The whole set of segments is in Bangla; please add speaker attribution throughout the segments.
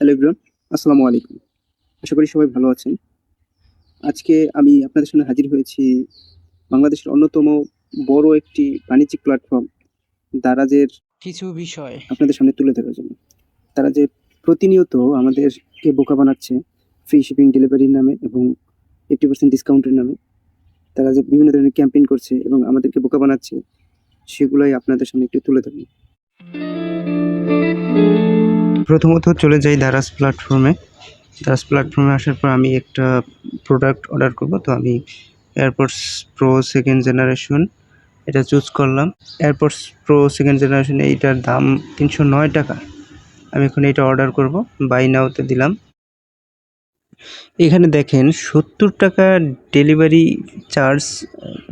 Speaker 1: হ্যালো এভরিওয়ান আসসালামু আলাইকুম আশা করি সবাই ভালো আছেন। আজকে আমি আপনাদের সামনে হাজির হয়েছি বাংলাদেশের অন্যতম বড় একটি বাণিজ্যিক প্ল্যাটফর্ম দারাজের
Speaker 2: কিছু বিষয়।
Speaker 1: আপনাদের সামনে তুলে ধরার জন্য। তারা যে প্রতিনিয়ত আমাদেরকে বোকা বানাচ্ছে ফ্রি শিপিং ডেলিভারির নামে এবং এইটি পার্সেন্ট ডিসকাউন্টের নামে। তারা যে বিভিন্ন ধরনের ক্যাম্পেইন করছে এবং আমাদেরকে বোকা বানাচ্ছে সেগুলোই আপনাদের সামনে একটু তুলে ধরবো। প্রথমত চলে যাই দারাজ প্ল্যাটফর্মে দারাস প্ল্যাটফর্মে আসার পর আমি একটা প্রোডাক্ট অর্ডার করব। তো আমি এয়ারপোর্টস প্রো সেকেন্ড জেনারেশন এটা চুজ করলাম। এয়ারপোর্টস প্রো সেকেন্ড জেনারেশন এইটার দাম তিনশো নয় টাকা। আমি এখন এটা অর্ডার করব। বাই নাওতে দিলাম। এখানে দেখেন সত্তর টাকা ডেলিভারি চার্জ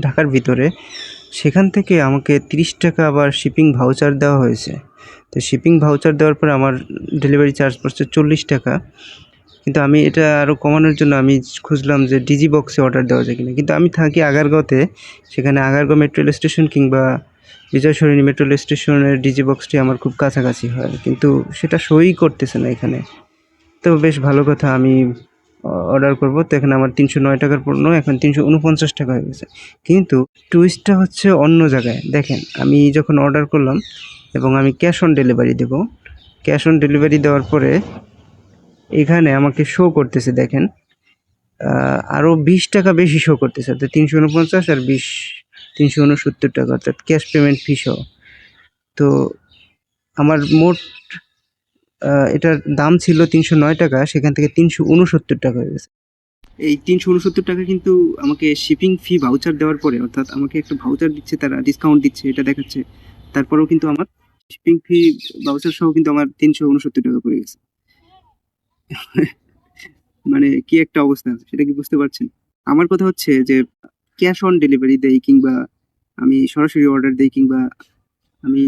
Speaker 1: ঢাকার ভিতরে। সেখান থেকে আমাকে তিরিশ টাকা আবার শিপিং ভাউচার দেওয়া হয়েছে। তো শিপিং ভাউচার দেওয়ার পরে আমার ডেলিভারি চার্জ পড়ছে চল্লিশ টাকা। কিন্তু আমি এটা আরও কমানোর জন্য আমি খুঁজলাম যে ডিজি বক্সে অর্ডার দেওয়া যায় কিনা। কিন্তু আমি থাকি আগারগাঁওতে, সেখানে আগারগাঁও মেট্রো রেল স্টেশন কিংবা বিজয় সরণি মেট্রো রেল স্টেশনের ডিজি বক্সটি আমার খুব কাছাকাছি হয়। কিন্তু সেটা সই করতেছে না এখানে। তো বেশ ভালো কথা, আমি অর্ডার করব। তো এখানে আমার তিনশো নয় টাকার পণ্য, এখন তিনশো উনপঞ্চাশ টাকা হয়ে গেছে। কিন্তু টুইস্টটা হচ্ছে অন্য জায়গায়। দেখেন, আমি যখন অর্ডার করলাম এবং আমি ক্যাশ অন ডেলিভারি দেব। ক্যাশ অন ডেলিভারি দেওয়ার পরে এখানে আমাকে শো করতেছে, দেখেন। আরও বিশ টাকা বেশি শো করতেছে, অর্থাৎ তিনশো উনপঞ্চাশ আর বিশ, তিনশো উনসত্তর টাকা, অর্থাৎ ক্যাশ পেমেন্ট ফি সহ। তো আমার মোট এটার দাম ছিল তিনশো নয় টাকা, সেখান থেকে তিনশো উনসত্তর টাকা হয়ে গেছে। এই তিনশো উনসত্তর টাকা কিন্তু আমাকে শিপিং ফি ভাউচার দেওয়ার পরে, অর্থাৎ আমাকে একটা ভাউচার দিচ্ছে, তারা ডিসকাউন্ট দিচ্ছে, এটা দেখাচ্ছে। তারপরেও কিন্তু আমার শিপিং ফি ভাউচার সহ কিন্তু আমার তিনশো উনসত্তর টাকা পড়ে গেছে। মানে কি একটা অবস্থা, সেটা কি বুঝতে পারছেন? আমার কথা হচ্ছে যে ক্যাশ অন ডেলিভারি দেই কিংবা আমি সরাসরি অর্ডার দেই কিংবা আমি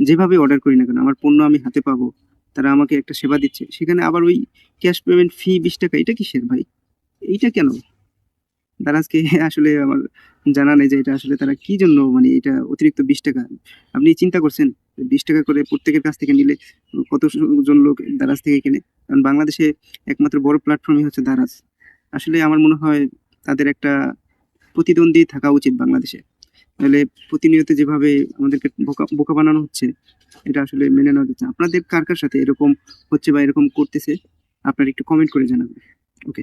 Speaker 1: যেভাবে অর্ডার করি না কেন, আমার পণ্য আমি হাতে পাবো, তারা আমাকে একটা সেবা দিচ্ছে। সেখানে আবার ওই ক্যাশ পেমেন্ট ফি বিশ টাকা, এটা কিসের ভাই? এইটা কেন? দারাজকে আসলে আমার জানা নেই যে এটা আসলে তারা কি জন্য মানে এটা অতিরিক্ত বিশ টাকা। আপনি চিন্তা করছেন, বিশ টাকা করে প্রত্যেকের কাছ থেকে নিলে কত জন লোক দারাজ থেকে কেনে? কারণ বাংলাদেশে একমাত্র বড় প্ল্যাটফর্মই হচ্ছে দারাজ। আসলে আমার মনে হয় তাদের একটা প্রতিদ্বন্দ্বী থাকা উচিত বাংলাদেশে। তাহলে প্রতিনিয়ত যেভাবে আমাদেরকে বোকা বোকা বানানো হচ্ছে, এটা আসলে মেনে নেওয়া যাচ্ছে আপনাদের কার কার সাথে এরকম হচ্ছে বা এরকম করতেছে? আপনারা একটু কমেন্ট করে জানাবেন। ওকে